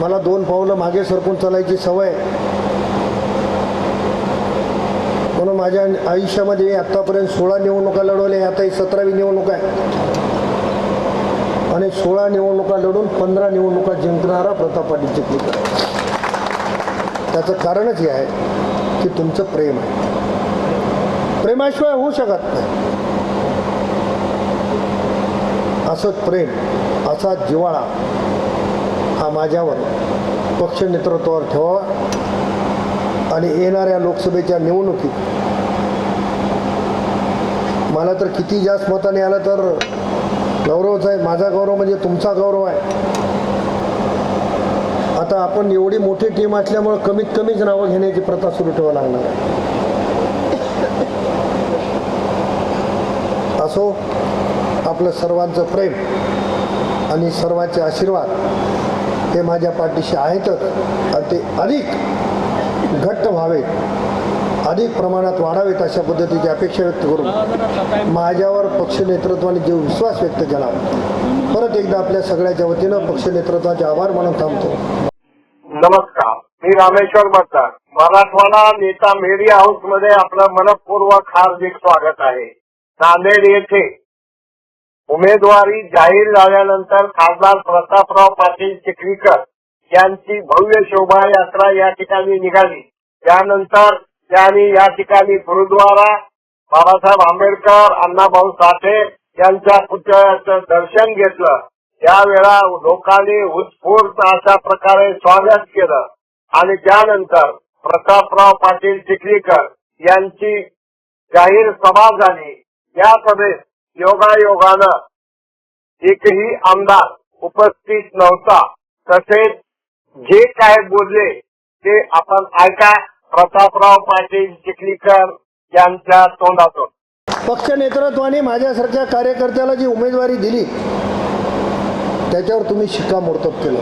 मला दोन पावलं मागे सरकून चालायची सवय. आहे. म्हणून माझ्या आयुष्यामध्ये आत्तापर्यंत सोळा निवडणुका लढवल्या आता ही सतरावी निवडणूक आहे आणि सोळा निवडणुका लढून पंधरा निवडणुका जिंकणारा प्रताप पाटील चिखलीकर. त्याचं कारणच हे आहे की तुमचं प्रेम आहे. प्रेमाशिवाय होऊ शकत नाही. असंच प्रेम असा जिवाळा हा माझ्यावर पक्ष नेतृत्वावर ठेवावा आणि येणाऱ्या लोकसभेच्या निवडणुकीत मला तर किती जास्त मताने आलं तर गौरवच आहे माझा गौरव म्हणजे तुमचा गौरव आहे. आता आपण एवढी मोठी टीम असल्यामुळं कमीत कमीच नावं घेण्याची प्रथा सुरू ठेवा लागणार आहे. असो आपलं सर्वांचं प्रेम आणि सर्वांचे आशीर्वाद ते माझ्या पाठीशी आहेतच आणि ते अधिक घट्ट व्हावेत. अधिक प्रमाणात वाढावेत अशा पद्धतीची अपेक्षा व्यक्त करून माझ्यावर पक्ष नेतृत्वाने जो विश्वास व्यक्त केला. परत एकदा आपल्या सगळ्याच्या वतीनं पक्ष नेतृत्वाचे आभार म्हणून थांबतो. नमस्कार. मी रामेश्वर मतदार. मराठवाडा नेता मेरी हाऊसमध्ये आपलं मनपूर्वक हार्दिक स्वागत आहे. नांदेड येथे उमेदवारी जाहीर झाल्यानंतर खासदार प्रतापराव पाटील चिखलीकर यांची भव्य शोभायात्रा या ठिकाणी निघाली. त्यानंतर त्यांनी या ठिकाणी गुरुद्वारा बाबासाहेब आंबेडकर अण्णाभाऊ साठे यांच्या पुतळ्याचं दर्शन घेतलं. त्यावेळा लोकांनी उत्स्फूर्त अशा प्रकारे स्वागत केलं. आणि त्यानंतर प्रतापराव पाटील चिखलीकर यांची जाहीर सभा झाली. या सभेत योगायोगानं एकही आमदार उपस्थित नव्हता. तसेच जे काय बोलले ते आपण ऐका. प्रतापराव पाटील चिखलीकर यांच्या तोंडातून. पक्ष नेतृत्वाने माझ्यासारख्या कार्यकर्त्याला जी उमेदवारी दिली त्याच्यावर तुम्ही शिक्कामोर्तब केलं.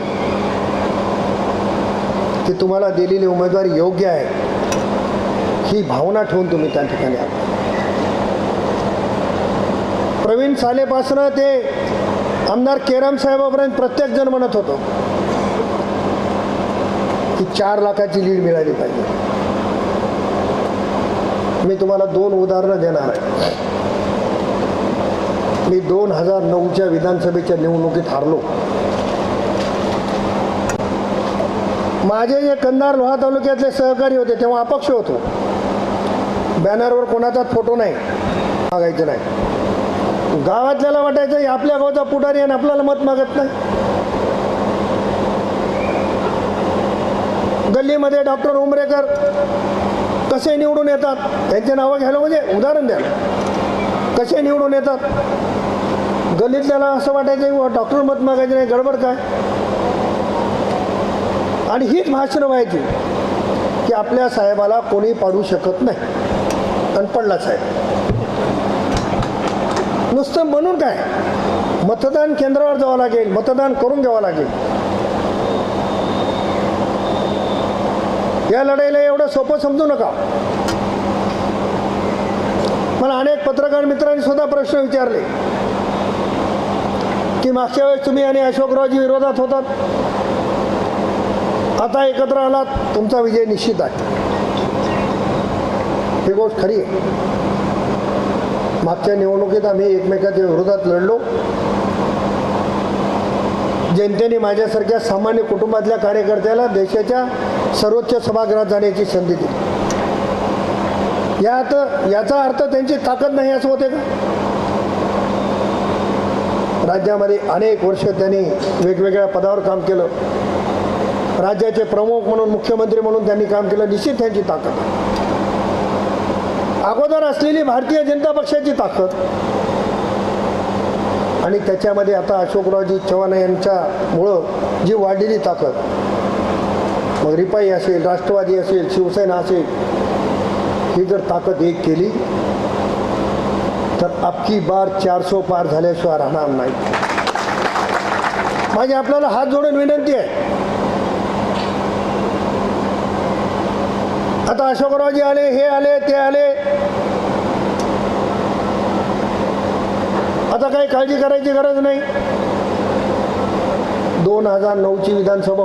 की तुम्हाला दिलेली उमेदवारी योग्य आहे. ही भावना ठेवून तुम्ही त्या ठिकाणी आला. प्रवीण सालेपासनं ते आमदार केराम साहेबापर्यंत प्रत्येक जण म्हणत होतो की चार लाखाची लीड मिळाली पाहिजे. मी तुम्हाला दोन उदाहरणं देणार आहे. मी दोन हजार नऊच्या विधानसभेच्या निवडणुकीत हारलो. माझे जे कंधार लोहा तालुक्यातले सहकारी होते तेव्हा अपक्ष होतो. बॅनरवर कोणाचाच फोटो नाही. मागायचं नाही. गावातल्याला वाटायचं हे आपल्या गावचा पुढारी आणि आपल्याला मत मागत नाही. गल्लीमध्ये डॉक्टर उमरेकर कसे निवडून येतात? त्यांचे नावं घ्यायला म्हणजे उदाहरण द्या कसे निवडून येतात? गल्लीतल्याला असं वाटायचं डॉक्टर मत मागायचं नाही गडबड काय? आणि हीच भाषणं व्हायची की आपल्या साहेबाला कोणी पाडू शकत नाही. आणि पडला साहेब. नुसतं म्हणून काय? मतदान केंद्रावर जावं लागेल मतदान करून घ्यावं लागेल. या लढाईला एवढं सोपं समजू नका. मला अनेक पत्रकार मित्रांनी सुद्धा प्रश्न विचारले की मागच्या वेळेस तुम्ही आणि अशोकरावजी विरोधात होतात. आता एकत्र आलात तुमचा विजय निश्चित आहे. ही गोष्ट खरी आहे. मागच्या निवडणुकीत आम्ही एकमेकाच्या विरोधात लढलो. जनतेने माझ्यासारख्या सामान्य कुटुंबातल्या कार्यकर्त्याला देशाच्या सर्वोच्च सभागृहात जाण्याची संधी दिली. यात याचा अर्थ त्यांची ताकद नाही असं होते का? राज्यामध्ये अनेक वर्ष त्यांनी वेगवेगळ्या पदावर काम केलं. राज्याचे प्रमुख म्हणून मुख्यमंत्री म्हणून त्यांनी काम केलं. निश्चित त्यांची ताकद आहे. अगोदर असलेली भारतीय जनता पक्षाची ताकद. आणि त्याच्यामध्ये आता अशोकरावजी चव्हाण यांच्यामुळं जी वाढलेली ताकद. मग रिपाई असेल राष्ट्रवादी असेल शिवसेना असेल ही जर ताकद एक केली तर आपकी बार चारसो पार झाल्याशिवाय राहणार नाही. माझी आपल्याला हात जोडून विनंती आहे. आता अशोकरावजी आले हे आले ते आले. आता काही काळजी करायची गरज नाही. दोन हजार नऊची विधानसभा